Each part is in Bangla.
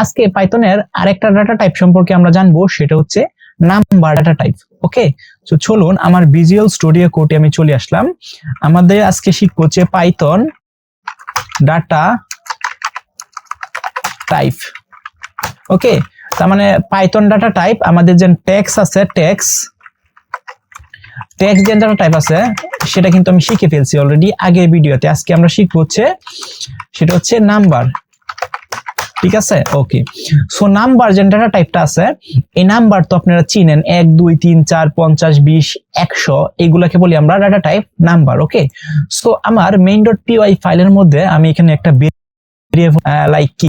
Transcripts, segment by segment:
আজকে পাইথনের আরেকটা ডাটা টাইপ সম্পর্কে আমরা জানব, সেটা হচ্ছে নাম্বার ডাটা টাইপ ওকে তো চলুন আমার ভিজুয়াল স্টুডিও কোডে আমি চলে আসলাম। আমাদের আজকে শিখব হচ্ছে পাইথন ডাটা টাইপ ওকে তার মানে পাইথন ডাটা টাইপ আমাদের যে ট্যাক্স আছে ট্যাক্স ট্যাক্স যে ডাটা টাইপ আছে, সেটা কিন্তু আমি শিখে ফেলছি অলরেডি আগের ভিডিওতে আজকে আমরা শিখব হচ্ছে, সেটা হচ্ছে নাম্বার ঠিক আছে? ওকে সো নাম্বার যে ডেটা টাইপটা আছে, এই নাম্বার তো আপনারা চিনেন, এক, দুই, তিন, চার, পঞ্চাশ, বিশ, একশো, এগুলাকে বলি আমরা data type number okay so আমার মেইন ডট পিওয়াই ফাইলের মধ্যে আমি এখানে একটা লাইক কি?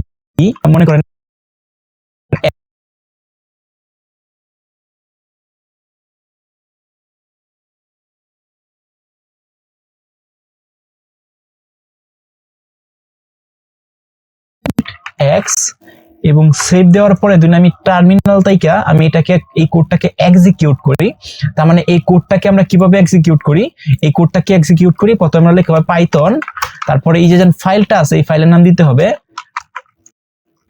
মনে করেন এক্স এবং সেভ দেওয়ার পরে যদি আমি টার্মিনাল তাইকা আমি এটাকে, এই কোডটাকে এক্সিকিউট করি। তার মানে এই কোডটাকে আমরা কীভাবে এক্সিকিউট করি? এই কোডটাকে এক্সিকিউট করি, প্রথমে আমরা লিখব পাইথন তারপরে এই যে ফাইলটা আছে, এই ফাইলের নাম দিতে হবে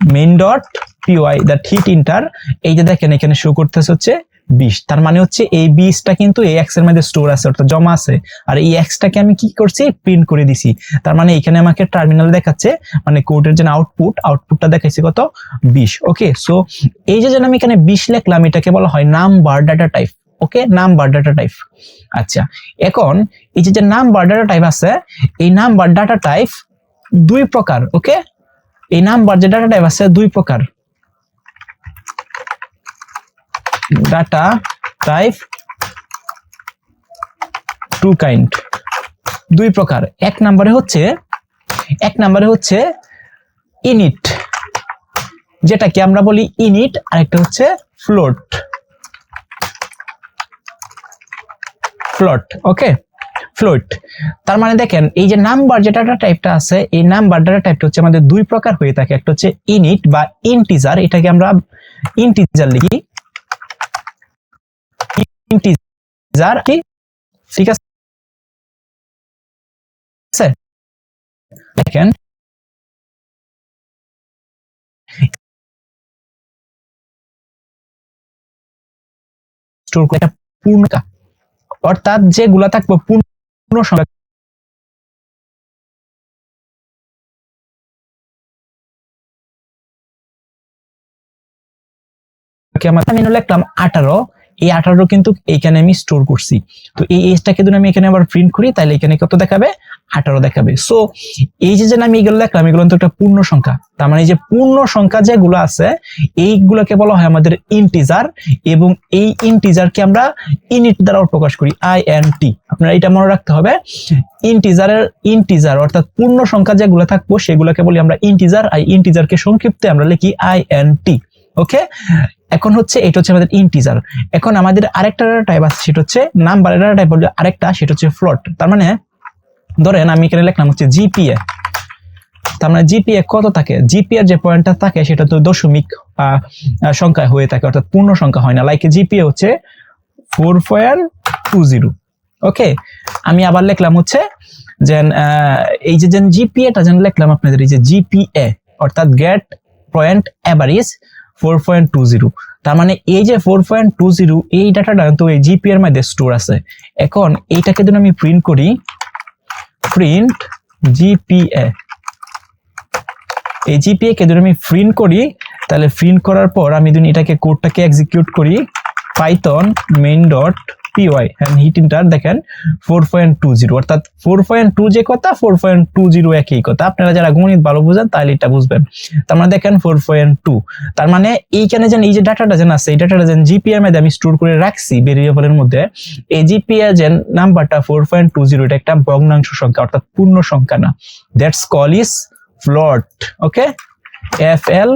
main dot P Y that hit enter এই যে দেখেন, এখানে শো করতেছে হচ্ছে বিশ। তার মানে হচ্ছে এই বিশটা কিন্তু এই এক্সের মধ্যে স্টোর আছে, অর্থাৎ জমা আছে। আর এই এক্সটাকে আমি কি করছি? প্রিন্ট করে দিছি। তার মানে এখানে আমাকে টার্মিনাল দেখাচ্ছে মানে কোডের যে আউটপুট আউটপুটটা দেখাইছে কত? বিশ। ওকে সো এই যে যেন আমি এখানে বিশ লিখলাম, এটাকে বলা হয় number data type okay number data type আচ্ছা এখন এই যে যে নাম্বার ডাটা টাইপ আছে, এই নাম্বার ডাটা টাইপ দুই প্রকার। ওকে এই নাম্বার যে ডাটা টাইপ আছে, দুই প্রকার। ডাটা টাইপ টু কাইন্ড দুই প্রকার। এক নম্বরে হচ্ছে, এক নম্বরে হচ্ছে ইনিট যেটাকে আমরা বলি ইনিট আরেকটা হচ্ছে ফ্লোট ফ্লোট ওকে ফ্লোট তার মানে দেখেন, এই যে নাম্বার যে ডাটা টাইপটা আছে, এই নাম্বার ডাটা টাইপটা হচ্ছে আমাদের দুই প্রকার হয়ে থাকে। একটা হচ্ছে ইনিট বা ইন্টিজার এটাকে আমরা ইন্টিজার লিখি। ইন্টিজার কি? ঠিক আছে? দেখেন। স্টোর করে অর্থাৎ যেগুলা থাকবে পূর্ণ সংখ্যা। লিখলাম আঠারো। এই আঠারো কিন্তু এইখানে আমি স্টোর করছি। তো এই এজটাকে যদি আমি এখানে আবার প্রিন্ট করি তাহলে এখানে কত দেখাবে? আঠারো দেখাবে। সো এই যে আমি এগুলো দেখলাম, এগুলো তো একটা পূর্ণ সংখ্যা। তার মানে যে পূর্ণ সংখ্যা যেগুলো আছে, এইগুলোকে বলা হয় আমাদের ইন্টিজার এবং এই ইন্টিজারকে আমরা ইনিট দ্বারা প্রকাশ করি আই এন টি আপনারা এটা মনে রাখতে হবে ইন্টিজারের ইন্টিজার অর্থাৎ পূর্ণ সংখ্যা যেগুলো থাকব, সেগুলোকে বলি আমরা ইন্টিজার আর ইন্টিজারকে সংক্ষিপ্তে আমরা লিখি আই এন টি ওকে এখন হচ্ছে এটা হচ্ছে আমাদের ইন্টিজার এখন আমাদের আরেকটা টাইপ আছে, সেটা হচ্ছে নাম্বার ডাটা টাইপ বলতে আরেকটা, সেটা হচ্ছে ফ্লট তার মানে ধরেন আমি এখানে লিখলাম হচ্ছে জিপিএ তার মানে জিপিএ কত থাকে? জিপিএর যে পয়েন্টটা থাকে, সেটা তো দশমিক সংখ্যা হয়ে থাকে, অর্থাৎ পূর্ণ সংখ্যা হয় না। লাইক জিপিএ হচ্ছে four point two zero okay আমি আবার লিখলাম হচ্ছে যে এই যে যেন জিপিএটা যেন লিখলাম আপনাদের, এই যে জিপিএ অর্থাৎ grade point average four point two zero তার মানে এই যে ফোর পয়েন্ট টু জিরো এই ডাটাটা তো এই জিপি এর মধ্যে স্টোর আছে। এখন এইটাকে যদি আমি প্রিন্ট করি প্রিন্ট জিপিএ এই জিপিএ কে যদি আমি প্রিন্ট করি, তাহলে প্রিন্ট করার পর আমি যদি এটাকে কোডটাকে এক্সিকিউট করি python main dot P Y and hit enter দেখেন ফোর পয়েন্ট টু জিরো অর্থাৎ ফোর পয়েন্ট টু যে কথা ফোর পয়েন্ট টু জিরো একই কথা। আপনারা যারা গণিত ভালো বুঝেন, তাহলে এটা বুঝবেন। তার মানে দেখেন ফোর পয়েন্ট টু তার মানে এইখানে যেন এই যে ডাটাটা যেন আছে, এই ডাটাটা যেন জিপিএ এর মধ্যে আমি স্টোর করে রাখছি ভেরিয়েবলের মধ্যে, এই জিপিএ যেন নাম্বারটা ফোর পয়েন্ট টু জিরো এটা একটা ভগ্নাংশ সংখ্যা, অর্থাৎ পূর্ণ সংখ্যা না। That's call is float okay F L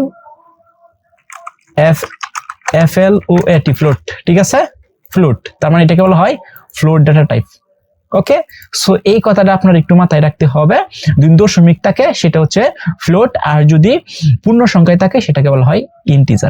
F F L O এটি ফ্লোট ঠিক আছে? ফ্লোট তার মানে এটাকে বলা হয় float data type okay so এই কথাটা আপনার একটু মাথায় রাখতে হবে। দুই দশমিক থাকে, সেটা হচ্ছে ফ্লোট আর যদি পূর্ণ সংখ্যায় থাকে, সেটাকে বলা হয় ইন্টিজার